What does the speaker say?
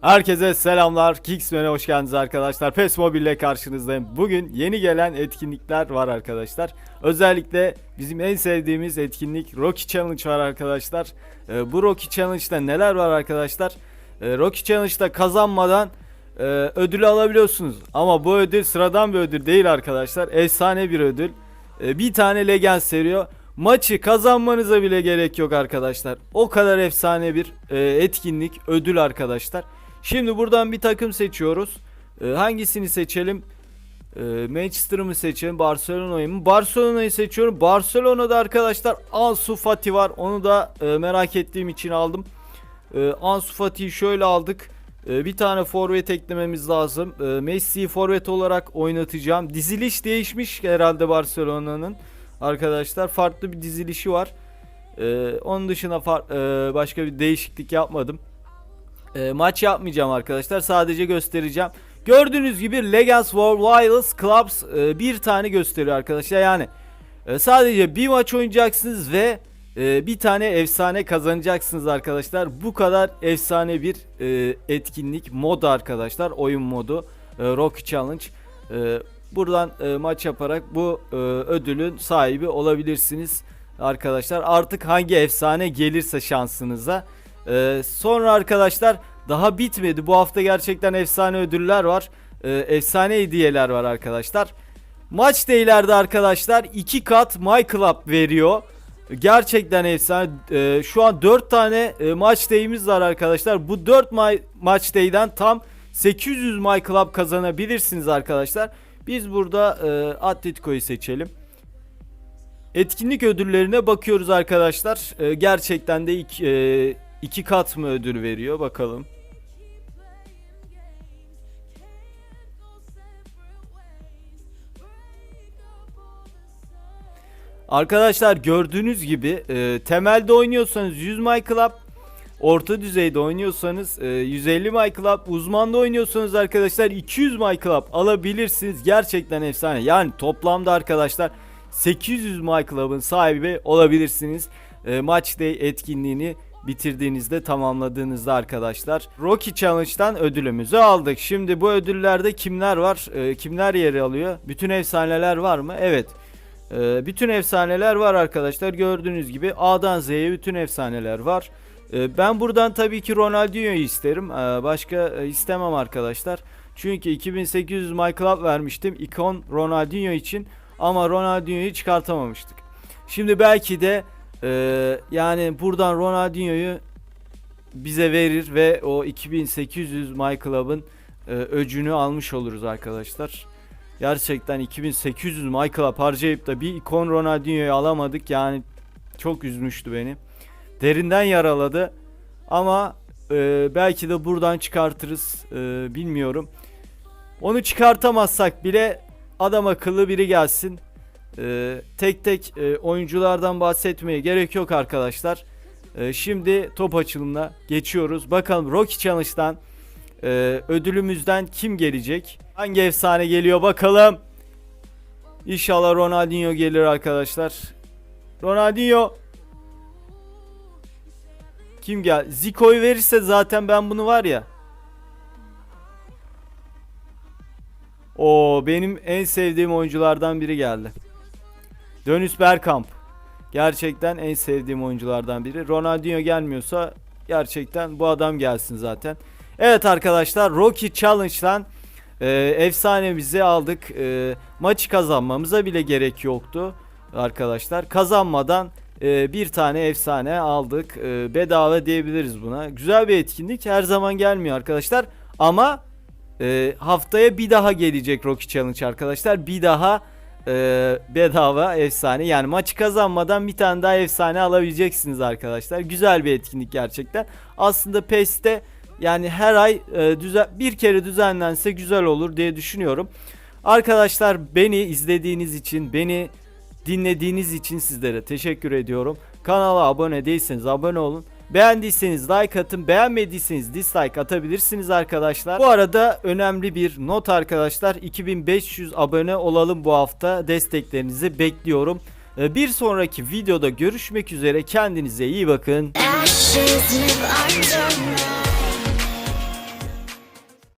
Herkese selamlar. Kicksman'e hoş geldiniz arkadaşlar. PES Mobile ile karşınızdayım. Bugün yeni gelen etkinlikler var arkadaşlar. Özellikle bizim en sevdiğimiz etkinlik Rocky Challenge var arkadaşlar. Ee, bu Rocky Challenge'da neler var arkadaşlar? Ee, Rocky Challenge'da kazanmadan e, ödülü alabiliyorsunuz. Ama bu ödül sıradan bir ödül değil arkadaşlar. Efsane bir ödül. Ee, bir tane Legends seriyor. Maçı kazanmanıza bile gerek yok arkadaşlar. O kadar efsane bir e, etkinlik, ödül arkadaşlar. Şimdi buradan bir takım seçiyoruz. E, hangisini seçelim? E, Manchester'ı mı seçelim, Barcelona'yı mı? Barcelona'yı seçiyorum. Barcelona'da arkadaşlar Ansu Fati var. Onu da e, merak ettiğim için aldım. E, Ansu Fati'yi şöyle aldık. E, bir tane forvet eklememiz lazım. E, Messi'yi forvet olarak oynatacağım. Diziliş değişmiş herhalde Barcelona'nın. Arkadaşlar farklı bir dizilişi var. E, onun dışında far- e, başka bir değişiklik yapmadım. E, maç yapmayacağım arkadaşlar. Sadece göstereceğim. Gördüğünüz gibi Legends World Wireless Clubs e, bir tane gösteriyor arkadaşlar. Yani e, sadece bir maç oynayacaksınız ve e, bir tane efsane kazanacaksınız arkadaşlar. Bu kadar efsane bir e, etkinlik modu arkadaşlar. Oyun modu e, Rocky Challenge. E, buradan e, maç yaparak bu e, ödülün sahibi olabilirsiniz arkadaşlar. Artık hangi efsane gelirse şansınıza. Ee, sonra arkadaşlar daha bitmedi. Bu hafta gerçekten efsane ödüller var. Ee, efsane hediyeler var arkadaşlar. Maç değillerde arkadaşlar 2 kat My Club veriyor. Gerçekten efsane. Ee, şu an 4 tane e, maç değimiz var arkadaşlar. Bu 4 ma- maç değden tam 800 My Club kazanabilirsiniz arkadaşlar. Biz burada e, Atletico'yu seçelim. Etkinlik ödüllerine bakıyoruz arkadaşlar. Ee, gerçekten de iki, e, iki kat mı ödül veriyor? Bakalım. Arkadaşlar gördüğünüz gibi e, temelde oynuyorsanız 100 My Club Orta düzeyde oynuyorsanız e, 150 My Club Uzmanda oynuyorsanız arkadaşlar 200 My Club alabilirsiniz. Gerçekten efsane. Yani toplamda arkadaşlar 800 My Club'ın sahibi olabilirsiniz. E, Day etkinliğini bitirdiğinizde tamamladığınızda arkadaşlar Rocky Challenge'dan ödülümüzü aldık Şimdi bu ödüllerde kimler var E, kimler yer alıyor bütün efsaneler var mı evet ee, bütün efsaneler var arkadaşlar. Gördüğünüz gibi A'dan Z'ye bütün efsaneler var. Ee, ben buradan tabii ki Ronaldinho'yu isterim. Ee, başka e, istemem arkadaşlar. Çünkü 2800 My Club vermiştim ikon Ronaldinho için ama Ronaldinho'yu çıkartamamıştık. Şimdi belki de e, yani buradan Ronaldinho'yu bize verir ve o 2800 My Club'ın e, öcünü almış oluruz arkadaşlar. Gerçekten 2800 My Club harcayıp da bir ikon Ronaldinho'yu alamadık. Yani çok üzmüştü beni. Derinden yaraladı. Ama e, belki de buradan çıkartırız. E, bilmiyorum. Onu çıkartamazsak bile adam akıllı biri gelsin. E, tek tek e, oyunculardan bahsetmeye gerek yok arkadaşlar. E, şimdi top açılımına geçiyoruz. Bakalım Rocky Challenge'dan ee, ödülümüzden kim gelecek? Hangi efsane geliyor bakalım. İnşallah Ronaldinho gelir arkadaşlar. Ronaldinho. Kim gel? Zico'yu verirse zaten ben bunu var ya. O benim en sevdiğim oyunculardan biri geldi. Dönüs Bergkamp. Gerçekten en sevdiğim oyunculardan biri. Ronaldinho gelmiyorsa gerçekten bu adam gelsin zaten. Evet arkadaşlar Rocky Challenge'dan e, efsanemizi aldık. E, maçı kazanmamıza bile gerek yoktu arkadaşlar. Kazanmadan e, bir tane efsane aldık. E, bedava diyebiliriz buna. Güzel bir etkinlik. Her zaman gelmiyor arkadaşlar. Ama e, haftaya bir daha gelecek Rocky Challenge arkadaşlar. Bir daha e, bedava efsane. Yani maçı kazanmadan bir tane daha efsane alabileceksiniz arkadaşlar. Güzel bir etkinlik gerçekten. Aslında PES'te yani her ay e, düzen bir kere düzenlense güzel olur diye düşünüyorum. Arkadaşlar beni izlediğiniz için, beni dinlediğiniz için sizlere teşekkür ediyorum. Kanala abone değilseniz abone olun. Beğendiyseniz like atın, beğenmediyseniz dislike atabilirsiniz arkadaşlar. Bu arada önemli bir not arkadaşlar. 2500 abone olalım bu hafta. Desteklerinizi bekliyorum. E, Bir sonraki videoda görüşmek üzere. Kendinize iyi bakın.